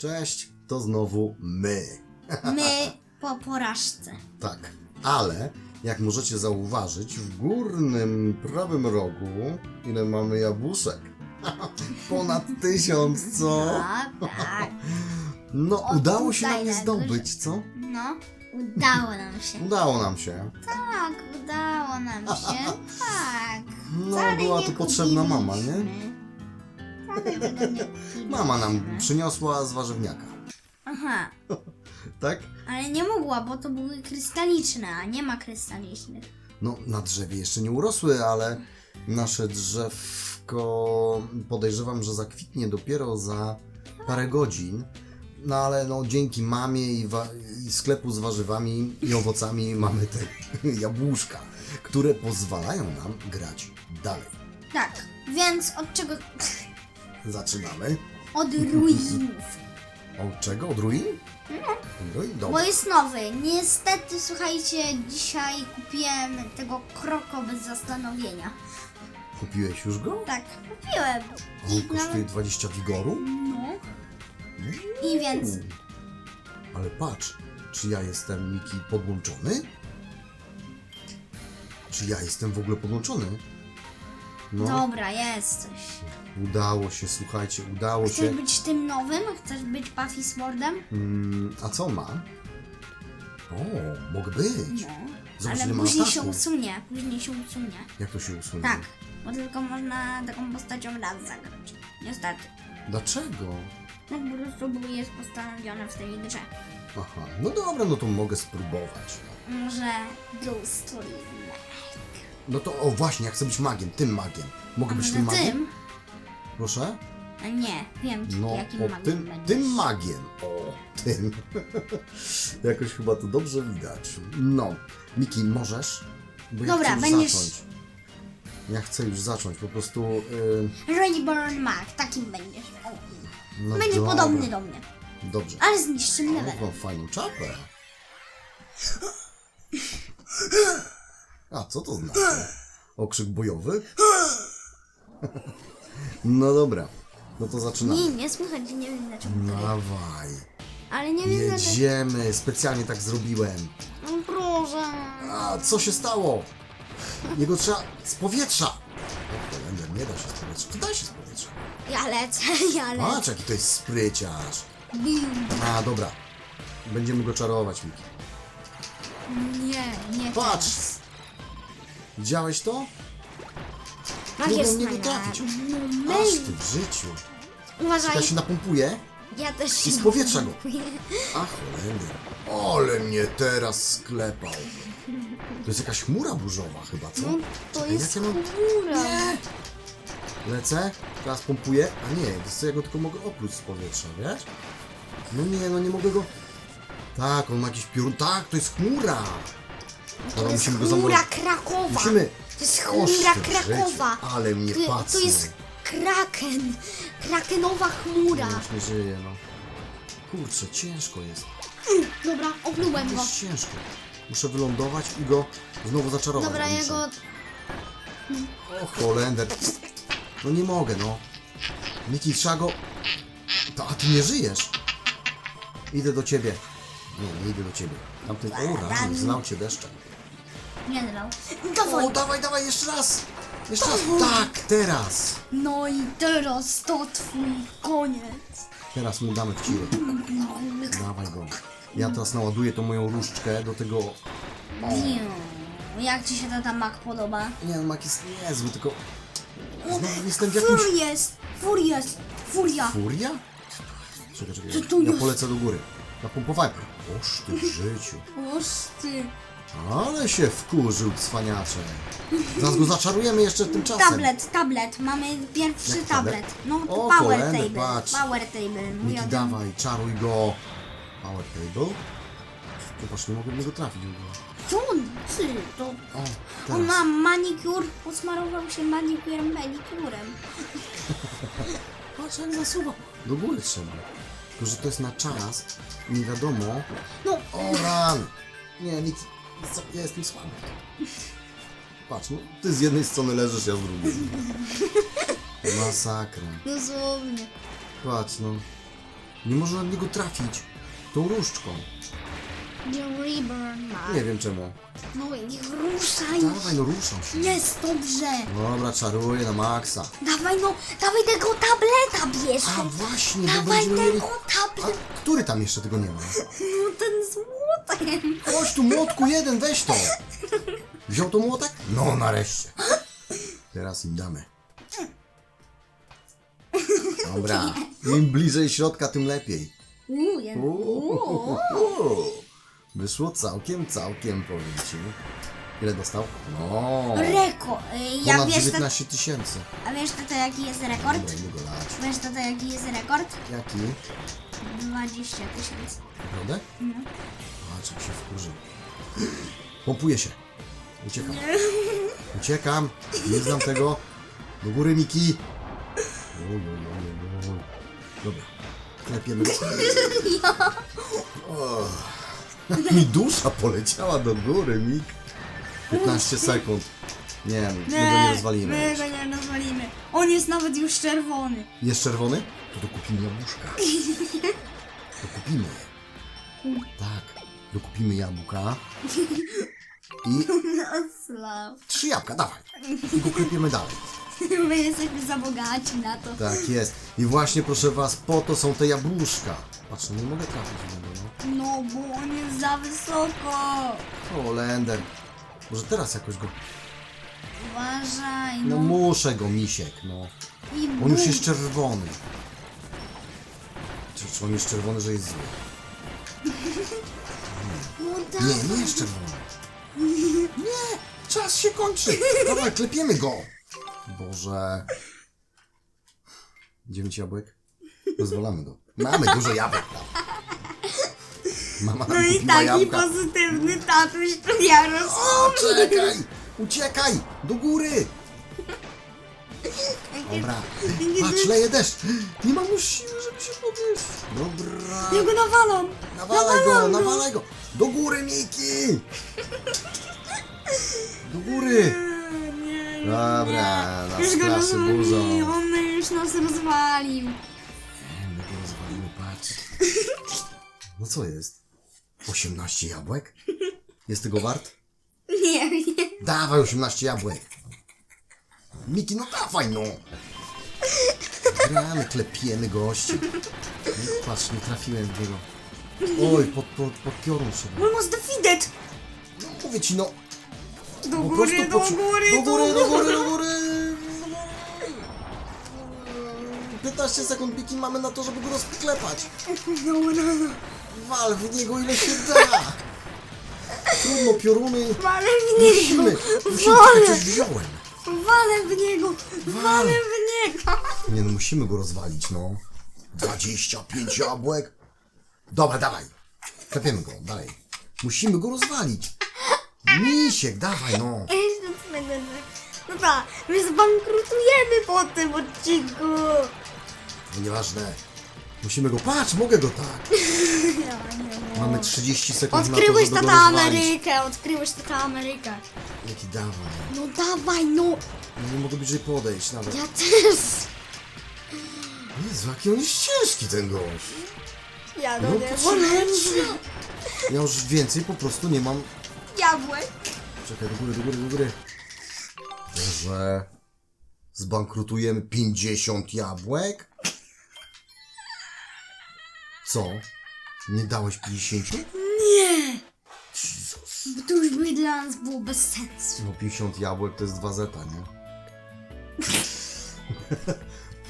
Cześć, to znowu my. My po porażce. Tak, ale jak możecie zauważyć, w górnym prawym rogu ile mamy jabłuszek? Ponad tysiąc, co? Tak, tak. No, O, udało się tutaj nam je na zdobyć, co? No, udało nam się. Udało nam się. Tak, udało nam się. Tak. No, Wcale była nie tu potrzebna mama, nie? Mama nam przyniosła z warzywniaka, Aha, tak? ale nie mogła, bo to były krystaliczne, a nie ma krystalicznych. No, na drzewie jeszcze nie urosły, ale nasze drzewko podejrzewam, że zakwitnie dopiero za parę godzin. No ale no, dzięki mamie i, wa- i sklepu z warzywami i owocami mamy te jabłuszka, które pozwalają nam grać dalej. Tak, więc od czego? Zaczynamy. Od ruinów. Od czego? Od ruin? Od ruin? Bo Dobra. jest nowy. Niestety, słuchajcie, dzisiaj kupiłem tego kroko bez zastanowienia. Kupiłeś już go? Tak, kupiłem. On kosztuje nawet- 20 wigoru? No. I więc. Ale patrz, czy ja jestem Miki podłączony? Czy ja jestem w ogóle podłączony? No, dobra, jesteś. udało się, słuchajcie, udało Chcesz się. być tym nowym? Chcesz być Puffy Swordem? Mm, a co ma? O, mogę być. No. Zobacz, ile Ale ma później się ataku. usunie. Później się usunie. Jak to się usunie? Tak, bo tylko można taką postacią raz zagrać. Niestety. Dlaczego? No po prostu bo jest postanowione w tej grze. Aha, no dobra, no to mogę spróbować. Może Ghost Ring. No to, o właśnie, ja chcę być magiem, tym magiem. Mogę być tym magiem? tym? Proszę? A nie, wiem No, jakim o magiem tym, będziesz. tym magiem. O, tym. Jakoś chyba to dobrze widać. No, Miki, możesz? Bo ja Dobra, chcę już będziesz- zacząć. Ja chcę już zacząć, po prostu... Yy, Rayburn Mag, takim będziesz. O, no będzie dobra. podobny do mnie. Dobrze. Ale z niższym levelem. mam fajną czapę. A, co to znaczy? Okrzyk bojowy? No dobra, no to zaczynamy. Nie, nie słychać, nie wiem dlaczego. to jest. Dawaj. Ale nie wiem dlaczego. Jedziemy, specjalnie tak zrobiłem. No proszę. A, co się stało? Jego trzeba z powietrza. O, Holender, nie da się z powietrza. Czy da się z powietrza? Ja lecę, ja lecę. Patrz, jaki to jest spryciarz. Bim. A, dobra. Będziemy go czarować, Miki. Nie, nie Patrz! Widziałeś to? Magier Próbują mnie Snajla. trafić. No Aż ty w życiu. Uważaj. Ja się napompuje. Ja też się I z powietrza go. napompuję. A, Holender. Ale mnie teraz sklepał. To jest jakaś chmura burzowa chyba, co? No to Czekaj, jest jak ja mam- chmura. Lecę, teraz pompuję. A nie, wiesz co, ja go tylko mogę opluć z powietrza, wiesz? No nie, no nie mogę go... Tak, on ma jakiś piorun... Tak, to jest chmura! To Dobra, jest musimy go chmura. Krakowa. Musimy... To jest chmura w Krakowa. Ale mnie To, to jest kraken. Krakenowa chmura. Nie, już nie żyje, no. Kurczę, ciężko jest. Dobra, oplułem go. Jest ciężko. Muszę wylądować i go znowu zaczarować. Dobra, ja muszę. go... O, Holender. No nie mogę, no. Miki, trzeba go... To, a ty nie żyjesz. Idę do ciebie. Nie, nie idę do ciebie. Tamten... O, rany, zlał cię deszczem. Nie dał. O, Dawaj. dawaj, dawaj, jeszcze raz. Jeszcze raz. Tak, teraz. No i teraz to twój koniec. Teraz mu damy w. Dawaj go. Ja teraz naładuję tą moją różdżkę do tego... Biu. Jak ci się ta tam mak podoba? Nie, no mak jest niezły, tylko... Znowu jestem w jakimś... Fur jest! Fur jest! Furia! Furia? Czekaj, czekaj. Co tu ja jest? polecę do góry. Napompowałem. Oż ty w życiu. Oż ty! Ale się wkurzył cwaniacze. Zaraz go zaczarujemy jeszcze tymczasem. Tablet, tablet. Mamy pierwszy Jak tablet. tablet? No O, to power kolender, table. patrz. Power table. Miki, ode- dawaj, czaruj go. Power table. Popatrz, nie mogę w niego trafić w ogóle. Co on? Ty, to... O, On teraz. ma manikur, posmarował się manikurem, manikurem. Patrz, jak zasuwa. Do góry trzeba. Tylko, że to jest na czas. i Nie wiadomo. No, O, ran. Nie, co- Ja jestem słaby. Patrz, no, ty z jednej strony leżysz, ja z drugiej. Masakra. dosłownie. Patrz, no. Nie można na niego trafić. Tą różdżką. The Reborn ma. Nie wiem czemu. No niech ruszaj. Dawaj, no ruszam się. Jest dobrze. Dobra, czaruję na maksa. Dawaj no, dawaj tego tableta bierz. A właśnie, bo Dawaj będziemy mieli... tego A tableta. który tam jeszcze tego nie ma? No ten z młotem. Chodź tu, młotku jeden, weź to. Wziął to młotek? No, nareszcie. Teraz im damy. Dobra. Im bliżej środka, tym lepiej. Uuu, jest. Uuu. Wyszło całkiem, całkiem, powiem ci. Ile dostał? No. Reko. y, Ja Ponad wiesz, to, 19 tysięcy. a wiesz to, to jaki jest rekord? Idę go lać. Wiesz to, to jaki jest rekord? Jaki? 20 tysięcy. Naprawdę? No. A, czym się wkurzył. Pompuję się. Uciekam. Uciekam. Nie znam tego. Do góry, Miki. Oj, oj, oj, oj, oj. Dobra. Klepiemy go. O. Mi dusza poleciała do góry, Mik. 15 sekund. Nie, my go nie rozwalimy. My go nie rozwalimy. On jest nawet już czerwony. Jest czerwony? To dokupimy jabłuszka. Dokupimy je. Tak, dokupimy jabłka. I Slaw. trzy jabłka, dawaj. I go klepiemy dalej. My jesteśmy za bogaci na to. Tak jest. I właśnie proszę was, po to są te jabłuszka. Patrz, nie mogę trafić w niego, no. No, bo on jest za wysoko. O, Lender. Może teraz jakoś go... Uważaj, No no. muszę go, misiek, no. I On już bum. jest czerwony. Czy, czy on jest czerwony, że jest zły? No tak. Nie, nie jest czerwony. Nie, czas się kończy. Dawaj, klepiemy go. Boże. Dziewięć jabłek? Rozwalamy go. Mamy dużo jabłek tam. Mama nam No i kupiła taki jabłka. pozytywny tatuś to ja O, rozumiem. czekaj! Uciekaj! Do góry! Dobra. Patrz, leje deszcz. Nie mam już siły, żeby się podnieść. Dobra. Ja go nawalam. Nawalaj go, Nawalam nawalaj go! Do góry, Miki! Do góry! Nie, Dobra, nie. nas Już go klasy burzą. rozwalił. On już nas rozwalił. No co jest? 18 jabłek? Jest tego wart? Nie, nie. Dawaj 18 jabłek. Miki, no dawaj no! Gramy, klepiemy gości. No, Patrz, nie trafiłem w niego. Oj, pod, pod, pod piorun się. We must defeat it. No, mówię ci, no. Do góry, prostu do poczu- góry, do góry, do góry, do góry. 15 sekund Miki mamy na to, żeby go rozklepać. Wal w niego ile się da. Trudno, pioruny. Walę w niego. Musimy, musimy, Walę. coś wziąłem. Walę w niego. Walę w niego. Nie no, musimy go rozwalić, no. 25 jabłek. Dobra, dawaj. Klepiemy go, dalej. Musimy go rozwalić. Misiek, dawaj, no. No tak, my zbankrutujemy po tym odcinku. No Nieważne. Musimy go, patrz, mogę go tak. Mamy 30 sekund Odkryłeś na to, żeby tata go rozwalić. Amerykę, odkryłeś tata Amerykę. Jaki dawaj. No dawaj, no. No nie mogę bliżej podejść nawet. Ja też. Jezu, jaki on jest ciężki ten gość. Ja No do patrzcie. Ja już więcej po prostu nie mam. Jabłek. Czekaj, do góry, do góry, do góry. Boże. Zbankrutujemy 50 jabłek? Co? Nie dałeś 50? Nie. Jezus. Bo to już by dla nas było bez sensu. No 50 jabłek to jest 2 zeta, nie?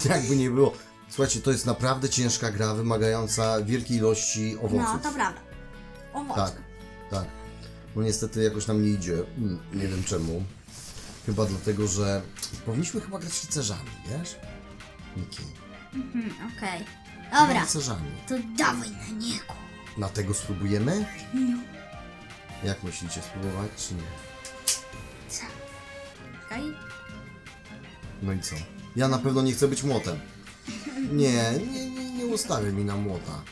Jakby nie było. Słuchajcie, to jest naprawdę ciężka gra, wymagająca wielkiej ilości owoców. No, to prawda. O, Tak, tak. No niestety jakoś nam nie idzie. Mm, Nie wiem czemu. Chyba dlatego, że powinniśmy chyba grać rycerzami, wiesz? Niki. Hmm, okej. Dobra, Rycerzami. to dawaj na niego. Na tego spróbujemy? No. Jak myślicie, spróbować czy nie? Co? No i co? Ja na pewno nie chcę być młotem. Nie, nie, nie, nie ustawię mi na młota.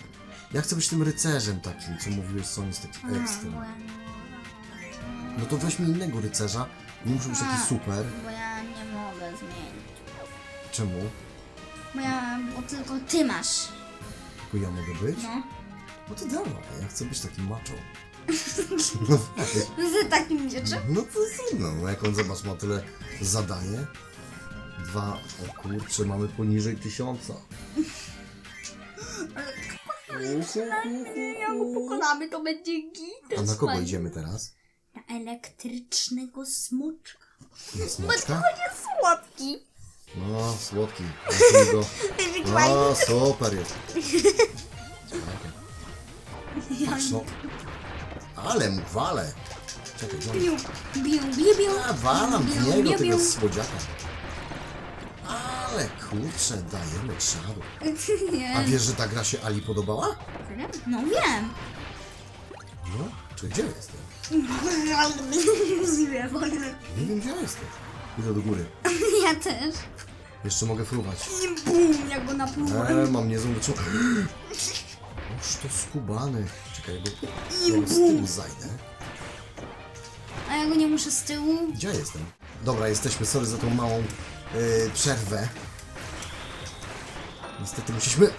Ja chcę być tym rycerzem takim, co mówiłeś, co on jest taki A, ekstra. bo ja nie No to weź mi innego rycerza. Nie muszę być taki super. Bo ja nie mogę zmienić. Czemu? Bo tylko ty masz. Tylko ja mogę być? No. No to dawaj, ja chcę być takim maczą. No weź. Z takim mieczem? No to zimno, no jak on zobacz ma tyle zadanie. Dwa, o kurczę, mamy poniżej tysiąca. Jak go pokonamy, to będzie git. A na kogo idziemy teraz? Na elektrycznego smoczka. Na smoczka? jest słodki. No, słodki. Go... No, super jest. Czekaj. Patrz no. Ale mu walę. Czekaj, gdzie on Biu, biu, biu, biu. Ja walam w niego tego słodziaka. Ale kurczę, dajemy czadu. A Nie. wiesz, że ta gra się Ali podobała? No wiem. No, czy gdzie jestem? Nie wiem, gdzie jestem. Idę do góry. Ja też. Jeszcze mogę fruwać. I bum, jak go naplułem. Eee, mam niezłą wyczuł. Oż to skubany. Czekaj, ja go, ja z tyłu zajdę. A ja go nie muszę z tyłu. Gdzie ja jestem? Dobra, jesteśmy. Sorry za tą małą yy, przerwę. Niestety musieliśmy...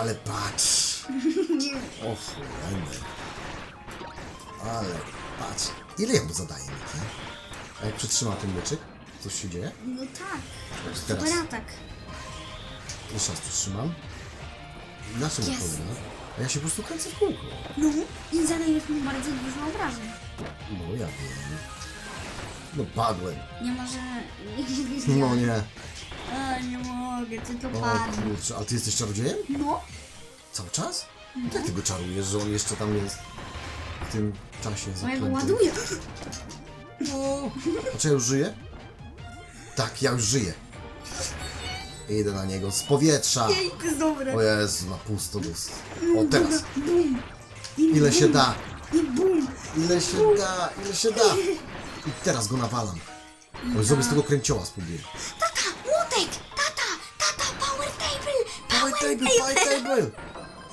Ale patrz. O cholender. Ale patrz. Ile ja mu zadaję, Miki? A jak przytrzymam ten mieczyk, coś się dzieje? No tak. Teraz. Super atak. Jeszcze raz przytrzymam. Na czym Yes. A ja się po prostu kręcę w kółko. No i zadajesz mu bardzo dużo obrażeń. No ja wiem. No padłem. Nie może... No nie. A, nie mogę, ty to O kurczę, ale ty jesteś czarodziejem? No. Cały czas? Jak ty go czarujesz, że on jeszcze tam jest w tym czasie Bo ja go zaklęty? ładuję. No. A czy ja już żyję? Tak, ja już żyję. Idę na niego z powietrza. Ej, to jest dobre. O Jezu, na pusto dos. O, teraz. Bum. I Ile bum. się da? I bum. Ile się da? Ile się da? I teraz go nawalam. Oj, zrobię z tego kręcioła, spróbuję. Tata, młotek! Tata! Tata, power table! Power table, power table!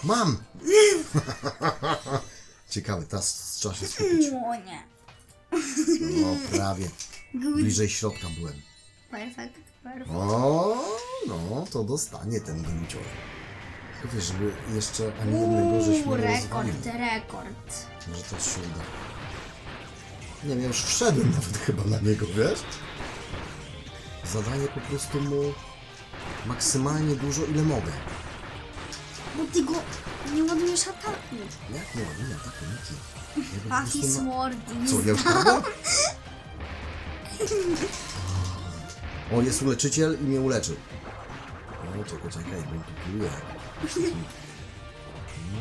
Mam! Ciekawe, teraz trzeba się skupić. O nie. No, prawie. Bliżej środka byłem. Perfect, perfect. O, no, to dostanie ten grucior. Tylko wiesz, żeby jeszcze ani jednego żeśmy Uuu, nie rekord, rozwalili. rekord. Może to się uda. Nie wiem, ja już wszedłem nawet chyba na niego, wiesz? Zadaję po prostu mu maksymalnie dużo, ile mogę. Bo ty go nie ładujesz ataku. Jak nie? Ja go po Puffy prostu na... Sword. Co, ja już? O, jest uleczyciel i mnie uleczył. O, czekaj, czekaj, bo tu pluje.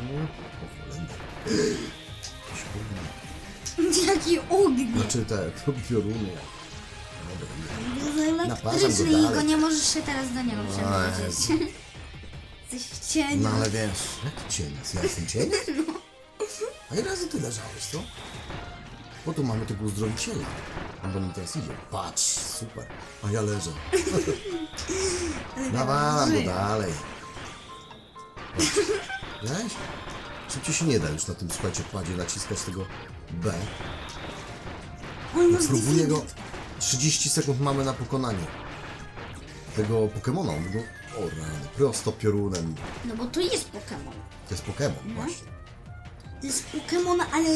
No. Jaki ogień. Znaczy te pioruny. Dobra, idę. jest Naparzam elektryczny go i dalej. go nie możesz się teraz do niego przenieść. Jesteś w cieniu. No ale wiesz, jaki cieniec? Ja jestem cieniec? A ile razy ty leżałeś, co? Bo tu mamy tego uzdrowiciela. On do mnie teraz idzie. Patrz, super. A ja leżę. Nawalam go Żyje. dalej. Widziałeś? Szybciej się nie da już na tym, słuchajcie, kładzie naciskać tego B. On ma Próbuję go... zdefeated. 30 sekund mamy na pokonanie. Tego Pokemona. On go... O rany, prosto piorunem. No bo to jest Pokémon. To jest Pokemon, właśnie. To jest Pokémon, ale...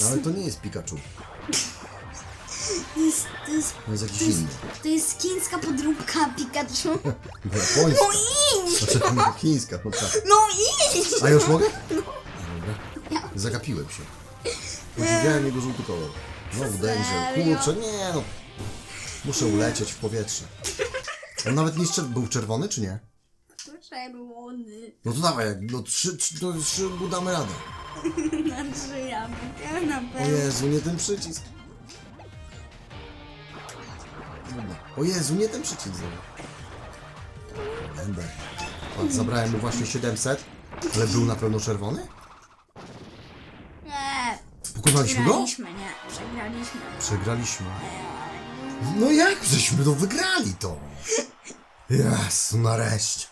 No, ale to nie jest Pikachu. To jest, to jest, To jest jakiś to jest, inny. to jest chińska podróbka Pikachu. No, japoński. No idź! Znaczy, no, chińska, no tak. No idź! A już mogę? Dobra. Zagapiłem się. Podziwiałem jego żółty kolor. Znowu danger. Serio? Kurczę, nie no. Muszę ulecieć w powietrze. On nawet nie czer- był czerwony, czy nie? Czerwony. No to dawaj, jak no trzy, trzy, to trzy mu damy radę. Znaczy ja na O pewno. Jezu, nie ten przycisk. O Jezu, nie ten przycisk znowu. Będę. Zabrałem mu właśnie 700, ale był na pewno czerwony? Nie. Pokonaliśmy go? Przegraliśmy, nie. Przegraliśmy. Przegraliśmy. No jak żeśmy to wygrali to? Jezu, nareszcie.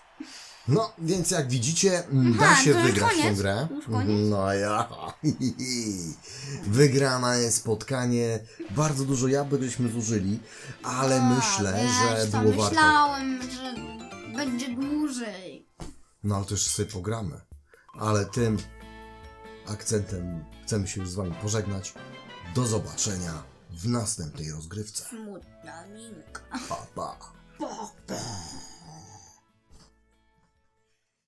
No, więc jak widzicie, da Aha, się to już wygrać koniec? grę. Już koniec? No ja. Wygrane spotkanie. Bardzo dużo jabłek żeśmy zużyli, ale A, myślę, wiesz, że to było warto. myślałem, że będzie dłużej. No ale to jeszcze sobie pogramy. Ale tym akcentem chcemy się już z Wami pożegnać. Do zobaczenia w następnej rozgrywce. Smutna minka. Pa, pa.